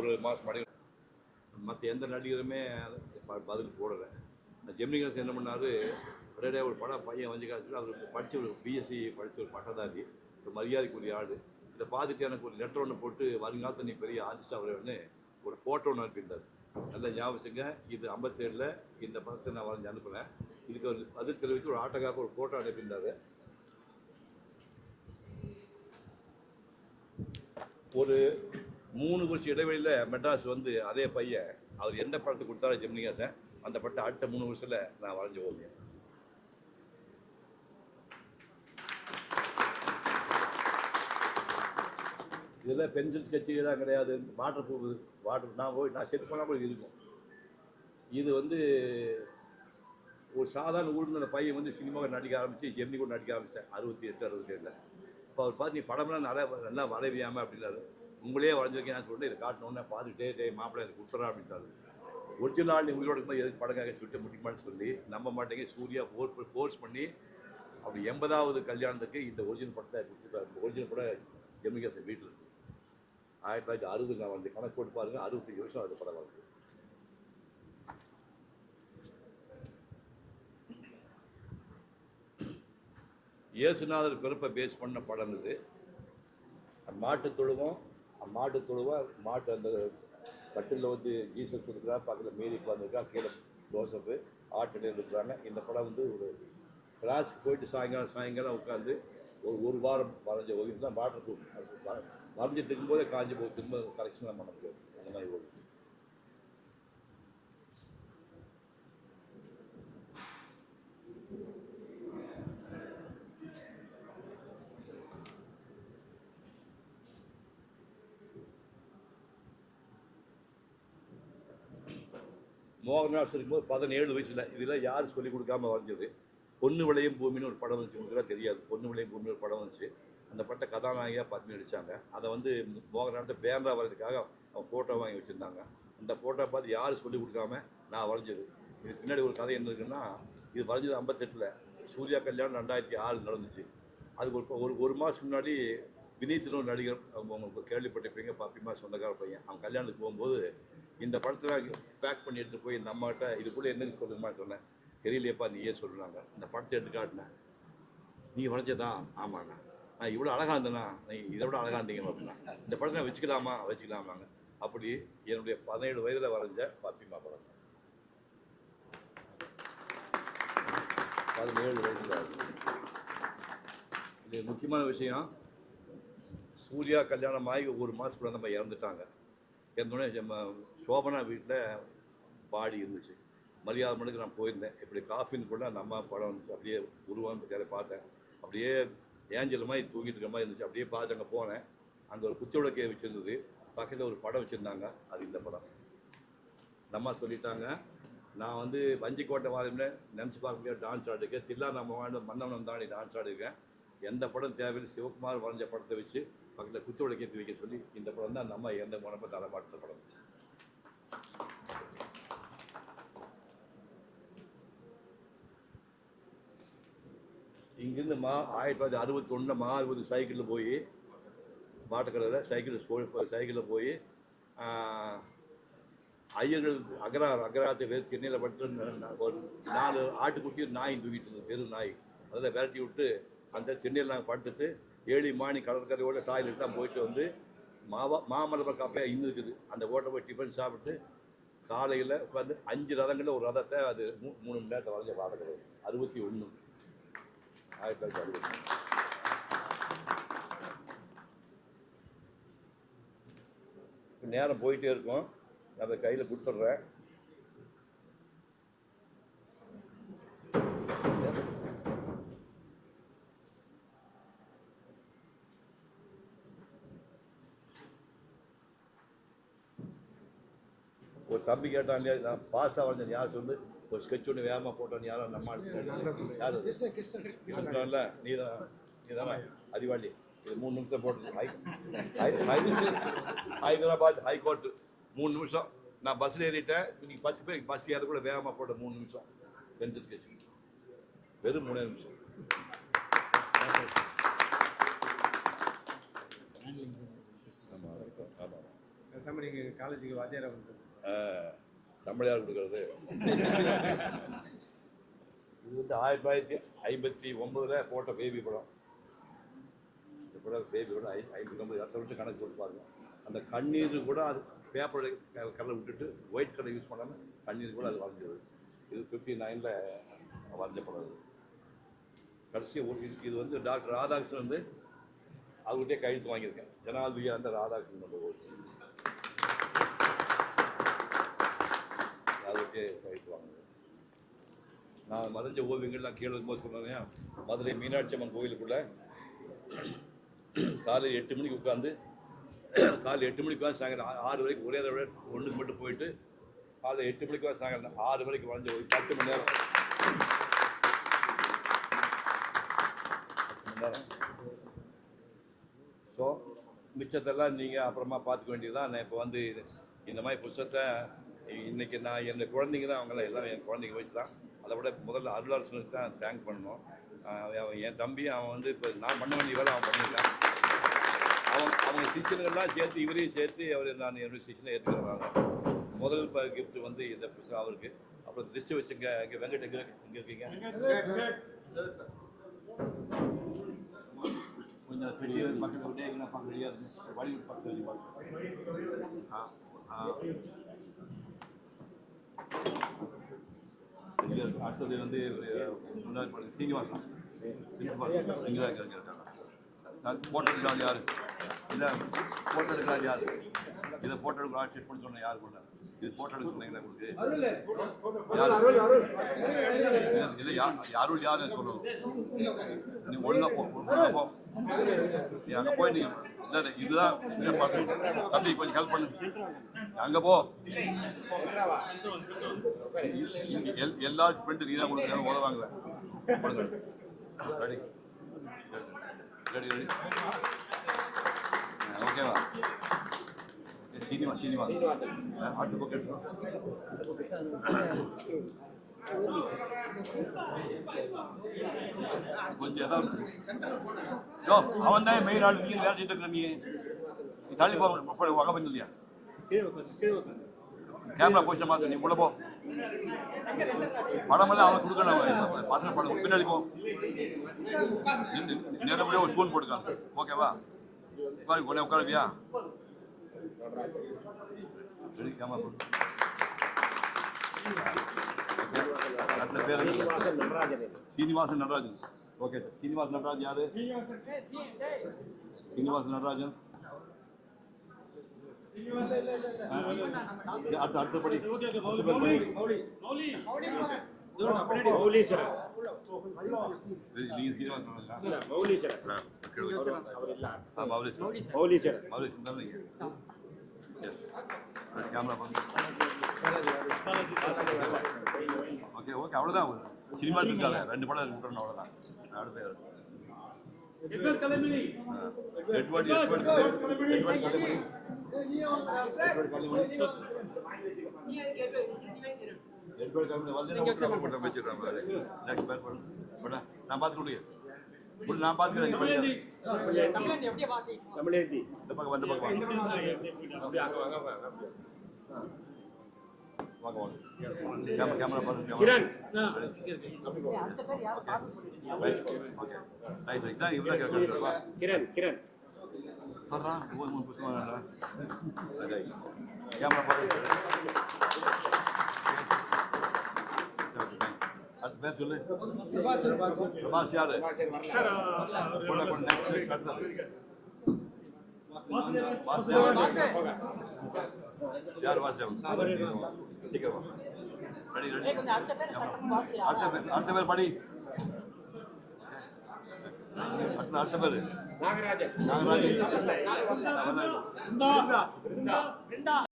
ஒரு மாதம் முன்னாடி மற்ற எந்த நடிகருமே ப- பதில் போடலை. ஜெமினி கணேசன் என்ன பண்ணார்? ஒரேடியாக ஒரு படம் பையன் வந்து காசு அவர் படித்த ஒரு பிஎஸ்சி படித்த ஒரு பட்டதாரி ஒரு மரியாதைக்குரிய ஆள். இதை பார்த்துட்டு எனக்கு ஒரு லெட்டர் ஒன்று போட்டு வருங்காலத்தில் நீ பெரிய ஆர்டிஸ்ட் ஆகிறவன்னு ஒரு ஃபோட்டோ ஒன்று அனுப்பியிருந்தார். நல்லா ஞாபகம் இது ஐம்பத்தேழில் இந்த படத்தை நான் வரைஞ்சி அனுப்புகிறேன் இதுக்கு ஒரு பதில் தெரிவித்து ஒரு ஆட்டோக்காக ஒரு ஃபோட்டோ அனுப்பியிருந்தார். ஒரு மூணு வருஷம் இடைவெளியில் மெட்ராஸ் வந்து அதே பையன் அவர் எந்த படத்தை கொடுத்தாலும் ஜெமினிகாசன் அந்த படத்தை அடுத்த மூணு வருஷத்தில் நான் வரைஞ்ச ஓவியம். இதில் பென்சில் ஸ்கெட்சுலாம் கிடையாது. வாட்டர் ப்ரூஃப் வாட்டர் நான் போய் நான் செட் பண்ணால் கூட இருக்கும். இது வந்து ஒரு சாதாரண ஊர்ல அந்த பையன் வந்து சினிமாவில் நடிக்க ஆரம்பித்து ஜெமினி கூட நடிக்க ஆரம்பித்தேன் அறுபத்தி எட்டு அறுபத்தி ஏழில். இப்போ அவர் பார்த்து நீ படம்லாம் நல்லா நல்லா வரைவியாமல் அப்படின்னாரு. உங்களே வரைஞ்சிருக்கேன் சொல்லிட்டு இதை காட்டணுன்னு பார்த்துட்டே டே மாப்பிள்ளை எனக்கு கொடுத்துறா சொல்லி ஒரிஜினல் நீ உயிரோடு இருக்கும்போது எதுக்கு படம் சுட்டு சொல்லிட்டு முடியுமான்னு சொல்லி நம்ப மாட்டேங்க சூர்யா ஃபோர் ஃபோர்ஸ் பண்ணி அப்படி எண்பதாவது கல்யாணத்துக்கு இந்த ஒரிஜினல் படத்தை கொடுத்துருக்காரு ஒரிஜினல் கூட ஜெமினிகாசன் வீட்டில் இருக்கு. ஆயிரத்தி தொள்ளாயிரத்தி அறுபது நான் வந்து கணக்கு போட்டு பாருங்க அறுபத்தஞ்சு வருஷம் அது படம் வருது இயேசுநாதர் பிறப்பை பேஸ் பண்ண படம் இது. மாட்டு தொழுவம் மாட்டு தொழுவா மாட்டு அந்த கட்டிலில் வந்து ஜீசஸ் இருக்கிறா பக்கத்தில் மேரி உட்காந்துருக்கா கீழே ஜோசப்பு ஆட்டில் இருக்கிறாங்க. இந்த படம் வந்து ஒரு கிளாஸுக்கு போயிட்டு சாயங்காலம் சாயங்காலம் உட்காந்து ஒரு ஒரு வாரம் வரைஞ்ச ஓவியம் தான். வாட்டர் ப்ரூஃப் வரைஞ்சிட்டு இருக்கும்போதே காஞ்சி போய் திரும்ப கரெக்ஷன்லாம் பண்ண முடியாது. அந்த மாதிரி ஓவியம் மோகன்தாஸ் இருக்கும்போது பதினேழு வயசில். இதெல்லாம் யார் சொல்லிக் கொடுக்காம வரைஞ்சது பொண்ணு விளையும் பூமின்னு ஒரு படம் வந்துச்சு. உங்களுக்கு தெரியாது. பொண்ணு விளையும் பூமின்னு ஒரு படம் வந்துச்சு. அந்த பட்ட கதாநாயகியாக பத்மி நடித்தாங்க அதை வந்து மோகன்நாத்தை பேமரா வர்றதுக்காக அவன் ஃபோட்டோ வாங்கி வச்சுருந்தாங்க. அந்த ஃபோட்டோ பார்த்து யார் சொல்லிக் கொடுக்காம நான் வரைஞ்சது இதுக்கு பின்னாடி ஒரு கதை என்ன இருக்குன்னா இது வரைஞ்சது ஐம்பத்தெட்டில். சூர்யா கல்யாணம் ரெண்டாயிரத்தி ஆறு நடந்துச்சு. அதுக்கு ஒரு ஒரு ஒரு மாதத்துக்கு முன்னாடி வினீத்னு ஒரு நடிகர் அவங்க உங்களுக்கு கேள்விப்பட்டிருப்பீங்க பாப்பிமா சொந்தக்கார பையன். அவன் கல்யாணத்துக்கு போகும்போது இந்த படத்தில் பேக் பண்ணி எடுத்து போய் இந்த அம்மாட்ட இதுக்குள்ளே என்னன்னு சொல்லுமா சொன்னேன். தெரியலையப்பா நீயே சொல்லுனாங்க. இந்த படத்தை எடுத்து காட்டினேன். நீ வரைஞ்சதா ஆமாண்ணா. நான் இவ்வளோ அழகாக இருந்தேண்ணா. நீ இதை விட அழகா இருந்தீங்க அப்படின்னா இந்த படத்தை நான் வச்சுக்கலாமா? வச்சுக்கலாமாங்க. அப்படி என்னுடைய பதினேழு வயதில் வரைஞ்ச பாப்பிமா படம். பதினேழு வயதில். இது முக்கியமான விஷயம். சூர்யா கல்யாணம் ஆகி ஒரு மாதத்துக்குள்ள நம்ம இறந்துட்டாங்க. இறந்தோடனே சோபனா வீட்டில் பாடி இருந்துச்சு. மரியாதை மணிக்கு நான் போயிருந்தேன். இப்படி காஃபின்னு கூட அந்த அம்மா படம் வந்துச்சு. அப்படியே உருவான்னு சேர பார்த்தேன். அப்படியே ஏஞ்சல் மாதிரி தூங்கிட்டு இருக்க மாதிரி இருந்துச்சு. அப்படியே பார்த்து அங்கே போனேன். அங்கே ஒரு குத்து விளக்கே வச்சுருந்தது. பக்கத்தில் ஒரு படம் வச்சுருந்தாங்க. அது இந்த படம். இந்த அம்மா சொல்லிட்டாங்க நான் வந்து வஞ்சிக்கோட்டை வாழ்ந்த நினச்சி பார்க்க முடியாது டான்ஸ் ஆடிருக்கேன் தில்லா நம்ம வாழ்ந்த மன்னவனம் தாண்டி டான்ஸ் ஆடிருக்கேன். எந்த படம் தேவையில்லை? சிவகுமார் வரைஞ்ச படத்தை வச்சு பக்கத்தில் குத்து விளக்கேற்றி வைக்க சொல்லி இந்த படம் தான் நம்ம எந்த மனப்ப தரமாட்ட படம். இங்கிருந்து மா ஆயிரத்தி தொள்ளாயிரத்தி அறுபத்தி ஒன்றில் மா அறுபது சைக்கிளில் போய் மாட்டுக்கடையில் சைக்கிள் சைக்கிளில் போய் ஐயர்கள் அகரார் அகராத்தை வேறு சென்னையில் படுத்து ஒரு நாலு ஆட்டுக்குட்டியும் நாய் தூக்கிட்டு இருந்தது பெரும் நாய். அதில் விரட்டி விட்டு அந்த திண்ணையில் நாங்கள் படுத்துட்டு ஏழி மாணி கடற்கரையோட டாய்லெட்லாம் போயிட்டு வந்து மாவா மாமல்லபுரம் காப்பையாக இன்னும் இருக்குது. அந்த ஓட்டை போய் டிஃபன் சாப்பிட்டு காலையில் உட்காந்து அஞ்சு ரதங்களில் ஒரு ரதத்தை அது மூ மூணு மணி நேரத்தை வரைஞ்ச கிடையாது அறுபத்தி ஒன்று ஆயிரத்தி தொள்ளாயிரத்தி அறுபத்தி நேரம் போயிட்டே இருக்கும். நான் அதை கையில் கொடுத்துட்றேன். ஒரு தம்பி கேட்டான் இல்லையா நான் ஃபாஸ்ட்டாக வந்தேன் யார் சொல்லு? ஒரு ஸ்கெட்ச் ஒன்று வேகமாக போட்டோன்னு யாரும் நம்ம. யார்? இருக்கான்ல நீ தான் நீ தானே அதிவாளி. இது மூணு நிமிஷம் போட்டது ஹை ஹைதராபாத் ஹைகோர்ட்டு மூணு நிமிஷம். நான் பஸ்ஸில் ஏறிட்டேன். இன்னைக்கு பத்து பேர் பஸ் ஏற கூட வேகமாக போட்ட மூணு நிமிஷம். பென்சில் ஸ்கெட்ச் வெறும் மூணே நிமிஷம். ஆமாம் ஆமாம் பேசாம நீங்க காலேஜுக்கு வாத்தியாரா வந்து தமிழார் கொடுக்கறது? இது வந்து ஆயிரத்தி தொள்ளாயிரத்தி ஐம்பத்தி ஒன்பதுல போட்ட பேபி படம். இந்த படம் பேபி படம் ஐ ஐம்பத்தி ஒம்பது அடுத்த வருஷம் கணக்கு போட்டு பாருங்க. அந்த கண்ணீர் கூட அது பேப்பர் கடலை விட்டுட்டு ஒயிட் கலர் யூஸ் பண்ணாமல் கண்ணீர் கூட அது வரைஞ்சது இது ஃபிஃப்டி நைனில் வரைஞ்ச படம் இது கடைசி ஒரு- இது- வந்து டாக்டர் ராதாகிருஷ்ணன் வந்து அவர்கிட்டே கையெழுத்து வாங்கியிருக்கேன். ஜனாதிபதியாக இருந்த ராதாகிருஷ்ணன் ஒரு அதுக்கு கையெழுத்து வாங்கினேன் நான் மறைஞ்ச ஓவியங்கள்லாம் கீழே இருக்கும்போது சொன்னேன் மதுரை மீனாட்சி அம்மன் கோயிலுக்குள்ளே காலை எட்டு மணிக்கு உட்காந்து காலை எட்டு மணிக்கு உட்காந்து சாயங்காலம் ஆறு வரைக்கும் ஒரே தடவை ஒன்றுக்கு மட்டும் போயிட்டு காலை எட்டு மணிக்கு உட்காந்து சாயங்காலம் ஆறு வரைக்கும் வரைஞ்ச ஒரு பத்து மணி நேரம். பத்து மணி நேரம். ஸோ மிச்சத்தெல்லாம் நீங்கள் அப்புறமா பார்த்துக்க வேண்டியதுதான். நான் இப்போ வந்து இது இந்த மாதிரி புத்தகத்தை இன்னைக்கு நான் என்னோட குழந்தைங்க தான் அவங்களாம் எல்லாம் என் குழந்தைங்க வயசு தான். அதை விட முதல்ல அருளாசனுக்கு தான் தேங்க் பண்ணணும். அவன் என் தம்பி அவன் வந்து இப்போ நான் பண்ண வேண்டிய வேலை அவன் பண்ணியிருக்கான். அவன் அவங்க சிஷியர்கள்லாம் சேர்த்து இவரையும் சேர்த்து அவர் நான் என்னுடைய சிஷியனை ஏற்றுக்கிறாங்க முதல் இப்போ கிஃப்ட் வந்து இந்த புதுசாக அவருக்கு. அப்புறம் லிஸ்ட்டு வச்சுங்க இங்கே வெங்கட் எங்கே இங்கே இருக்கீங்க? கொஞ்சம் பெரிய பக்கத்தில் விட்டே எங்கே பார்க்க ரெடியாக வழி பக்கத்தில் ஆ ஆ இங்க இருக்கு. அடுத்தது வந்து அஹ், சீனிவாசன் சீனிவாசன் இங்கே தான் இங்கே இருக்காங்க நான் ஃபோட்டோ எடுக்கிறாங்க யார்? இல்லை ஃபோட்டோ எடுக்கிறாங்க யார்? இதை ஃபோட்டோ எடுக்கிற ஆட்சி பண்ணி சொன்ன யார் கொண்டாரு இது ஃபோட்டோ எடுக்க சொன்னீங்களா உங்களுக்கு யாரு இல்லை, யார் யாரும் யாரும் சொல்லணும் நீ ஒழுங்கா போ போ நீ அங்கே போய் நீ இல்லை இல்லை இதுதான் இதை பார்த்து தம்பி கொஞ்சம் ஹெல்ப் பண்ணு அங்கே போ எல் எல்லா ஃப்ரெண்டு நீ தான் கொடுக்குற உதவ வாங்குவேன் ரெடி ரெடி ரெடி ஓகேவா சீனிவா சீனிவா பக்கம் எடுத்துக்கோ. கொஞ்சம் யோ அவன் தான் மெயின் ஆள். நீ வேலை செஞ்சுட்டு இருக்க நீ? நீ தள்ளி போ போ- வகை பண்ணி இல்லையா கேமரா போச்சு மாத்த நீ உள்ள போ. படமெல்லாம் அவன் கொடுக்கணும் பசங்க படம். பின்னாடி போ. நேரப்படியாக ஒரு ஸ்பூன் போட்டுக்கான் ஓகேவா உட்காரு உட்காருவியா ரெடி கேமரா போட்டு அடுத்த பேர் சீனிவாசன் நடராஜன். ஓகே சார் சீனிவாசன் நடராஜன் யாரு? சீனிவாசன் நடராஜன். அடுத்த அடுத்த படி. அடுத்த பேர் படி. மௌலீஸ்வரர் சரி, நீங்க சீனிவாசன் நடராஜனா? மௌலீஸ்வரர் ஆ, okay, okay. ஆ, மௌலீஸ்வரன். மௌலீஸ்வரன் ஓகே ஓகே அவ்வளோதான் சினிமா இருக்காது ரெண்டு படம் இருக்கு அவ்வளோதான் அடுத்த நான் பார்த்து கொடுங்க நான் பார்த்துக்கிறேன் நீங்க படிக்காத. தமிழன் எப்படியே பாத்தி தமிழேந்தி இந்த பக்கம் வந்து பக்கம் வாங்க. அப்படியே அங்க வாங்க கேமரா கேமரா பாருங்க கிரண் அடுத்த பேர் யாரும் பார்த்து சொல்லிருக்கீங்க ரைட் தான் கிரண் கிரண். மூணு ரைட் கேமரா பாருங்க அடுத்த பேர் சொல்லு. பிரபாஸ் யாரு? கொள்ள கொள்ள நெக்ஸ்ட் நெக்ஸ்ட் அடுத்தது யார் வாசுதேவன்? சீக்கிரம் ரெடி ரெடி. கொஞ்சம் அடுத்த பேர் பட்டம் வாசியா அடுத்த பேர் அடுத்த பேர் படி. அடுத்த அடுத்த பேர். நாகராஜன். நாகராஜன்.